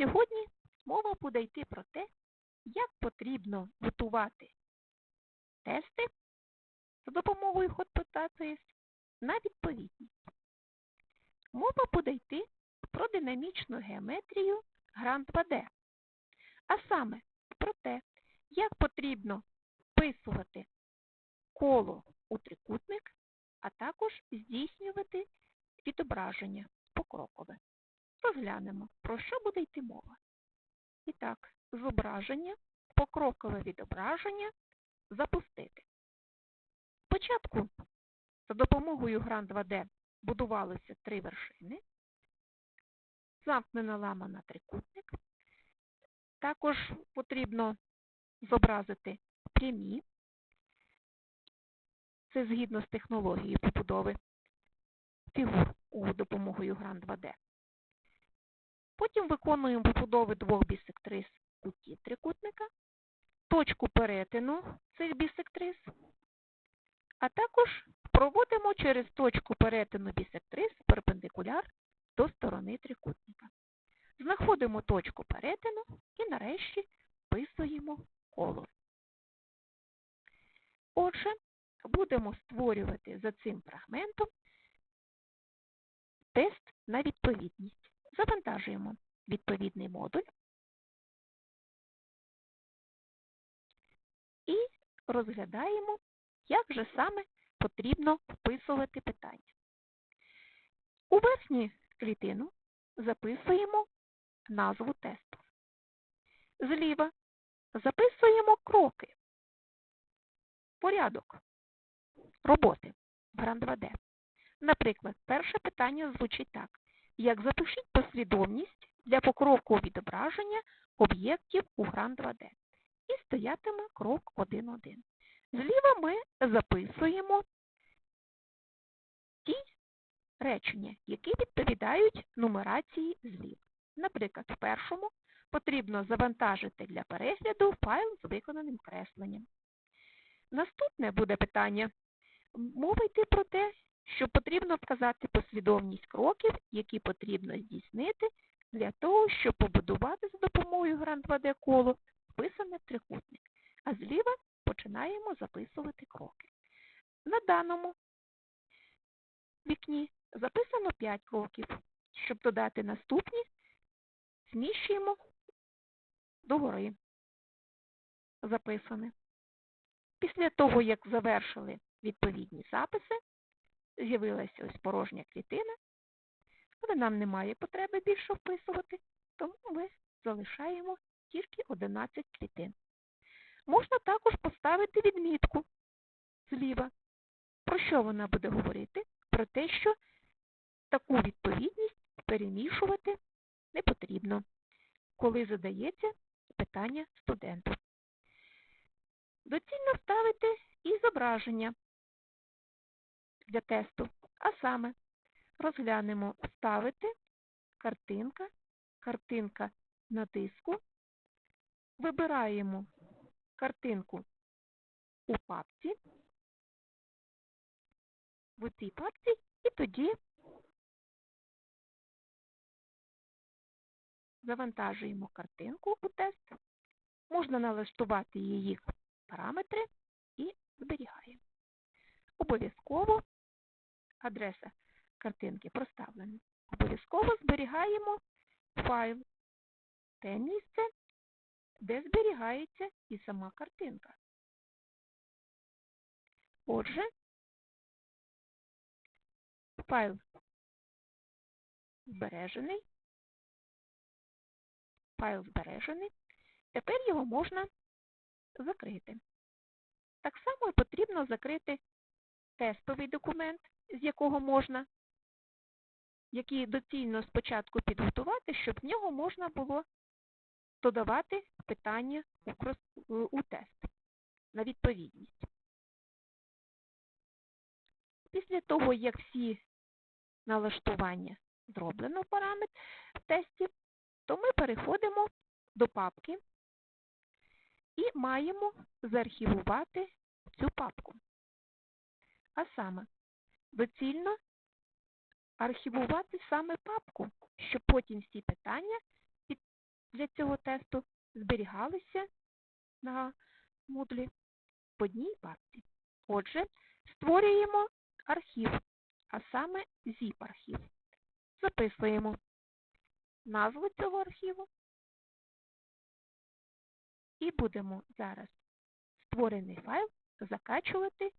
Сьогодні мова буде йти про те, як потрібно готувати тести за допомогою Hotpotato на відповідність. Мова буде йти про динамічну геометрію Гран 2D, а саме про те, як потрібно вписувати коло у трикутник, а також здійснювати відображення покрокове. Розглянемо, про що буде йти мова. І так, зображення, покрокове відображення запустити. Спочатку за допомогою Гран 2D будувалися три вершини, замкнена ламана трикутник. Також потрібно зобразити прямі, це згідно з технологією побудови фігур у допомогою Гран 2D. Потім виконуємо побудови двох бісектрис куті трикутника, точку перетину цих бісектрис, а також проводимо через точку перетину бісектрис перпендикуляр до сторони трикутника. Знаходимо точку перетину і нарешті вписуємо коло. Отже, будемо створювати за цим фрагментом тест на відповідність. Завантажуємо відповідний модуль і розглядаємо, як же саме потрібно вписувати питання. У верхню клітину записуємо назву тесту. Зліва записуємо кроки, порядок роботи в Гран 2D. Наприклад, перше питання звучить так. Як запишіть послідовність для покроку відображення об'єктів у Гран 2D. І стоятиме крок 1.1. Зліва ми записуємо ті речення, які відповідають нумерації зліва. Наприклад, в першому потрібно завантажити для перегляду файл з виконаним кресленням. Наступне буде питання. Мова йти про те, що потрібно вказати послідовність кроків, які потрібно здійснити для того, щоб побудувати за допомогою Гран 2D коло вписане трикутник. А зліва починаємо записувати кроки. На даному вікні записано 5 кроків. Щоб додати наступні, зміщуємо догори записане. Після того, як завершили відповідні записи, з'явилася ось порожня клітина, але нам немає потреби більше вписувати, тому ми залишаємо тільки 11 клітин. Можна також поставити відмітку зліва. Про що вона буде говорити? Про те, що таку відповідність перемішувати не потрібно, коли задається питання студенту. Доцільно ставити і зображення для тесту, а саме розглянемо Вставити картинка, картинка на диску, вибираємо картинку у папці, в цій папці. І тоді завантажуємо картинку у тест, можна налаштувати її параметри і зберігаємо. Обов'язково адреса картинки проставлена. Обов'язково зберігаємо файл, те місце, де зберігається і сама картинка. Отже, файл збережений, файл збережений, тепер його можна закрити. Так само потрібно закрити тестовий документ, з якого можна, який доцільно спочатку підготувати, щоб в нього можна було додавати питання у тест на відповідність. Після того, як всі налаштування зроблено параметр в тесті, то ми переходимо до папки і маємо заархівувати цю папку. А саме, доцільно архівувати саме папку, щоб потім всі питання для цього тесту зберігалися на Moodle в одній папці. Отже, створюємо архів, а саме zip-архів. Записуємо назву цього архіву і будемо зараз створений файл закачувати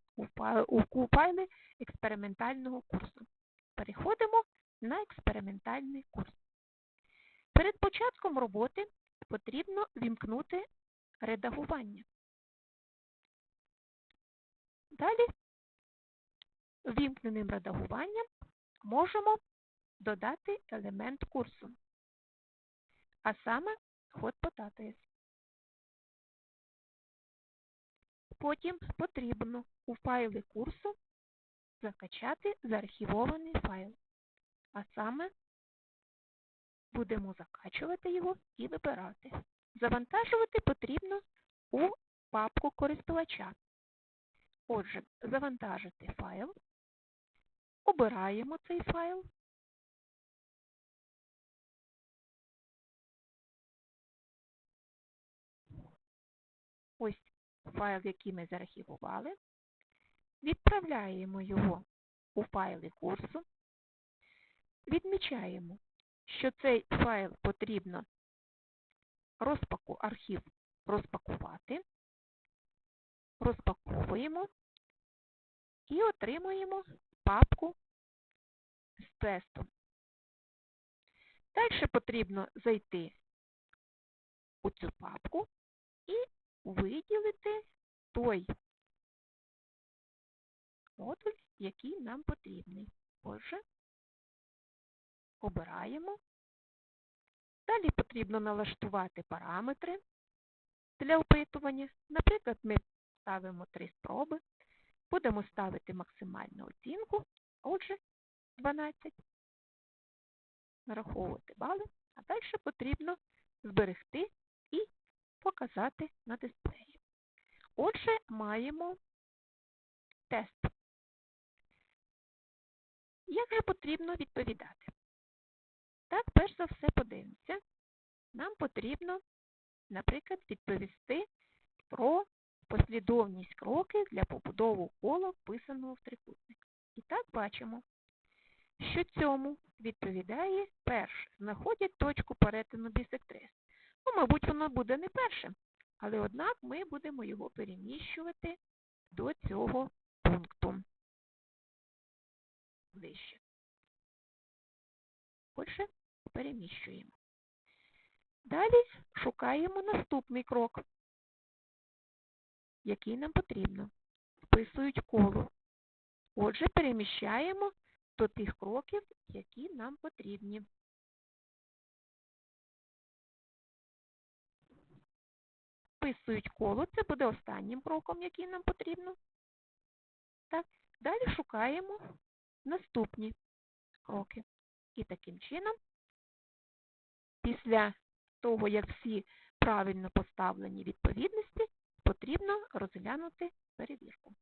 у файли експериментального курсу. Переходимо на експериментальний курс. Перед початком роботи потрібно вімкнути редагування. Далі вімкненим редагуванням можемо додати елемент курсу, а саме Hot Potatoes. Потім потрібно у файли курсу закачати заархівований файл, а саме будемо закачувати його і вибирати. Завантажувати потрібно у папку користувача. Отже, завантажити файл, обираємо цей файл. Ось файл, який ми заархівували. Відправляємо його у файли курсу. Відмічаємо, що цей файл потрібно розпаку, архів розпакувати, розпаковуємо і отримуємо папку з тестом. Далі потрібно зайти у цю папку і виділити той модуль, який нам потрібний. Отже, обираємо. Далі потрібно налаштувати параметри для опитування. Наприклад, ми ставимо три спроби, будемо ставити максимальну оцінку, отже, 12, нараховувати бали, а далі потрібно зберегти показати на дисплеї. Отже, маємо тест. Як же потрібно відповідати? Так, перш за все подивимося. Нам потрібно, наприклад, відповісти про послідовність кроків для побудови кола, вписаного в трикутник. І так бачимо, що цьому відповідає перше. Знаходять точку перетину бісектрис. Ну, мабуть, воно буде не першим, але однак ми будемо його переміщувати до цього пункту ближче. Отже, переміщуємо. Далі шукаємо наступний крок, який нам потрібно. Вписують коло. Отже, переміщаємо до тих кроків, які нам потрібні. Вписують коло, це буде останнім кроком, який нам потрібно. Так. Далі шукаємо наступні кроки. І таким чином, після того, як всі правильно поставлені відповідності, потрібно розглянути перевірку.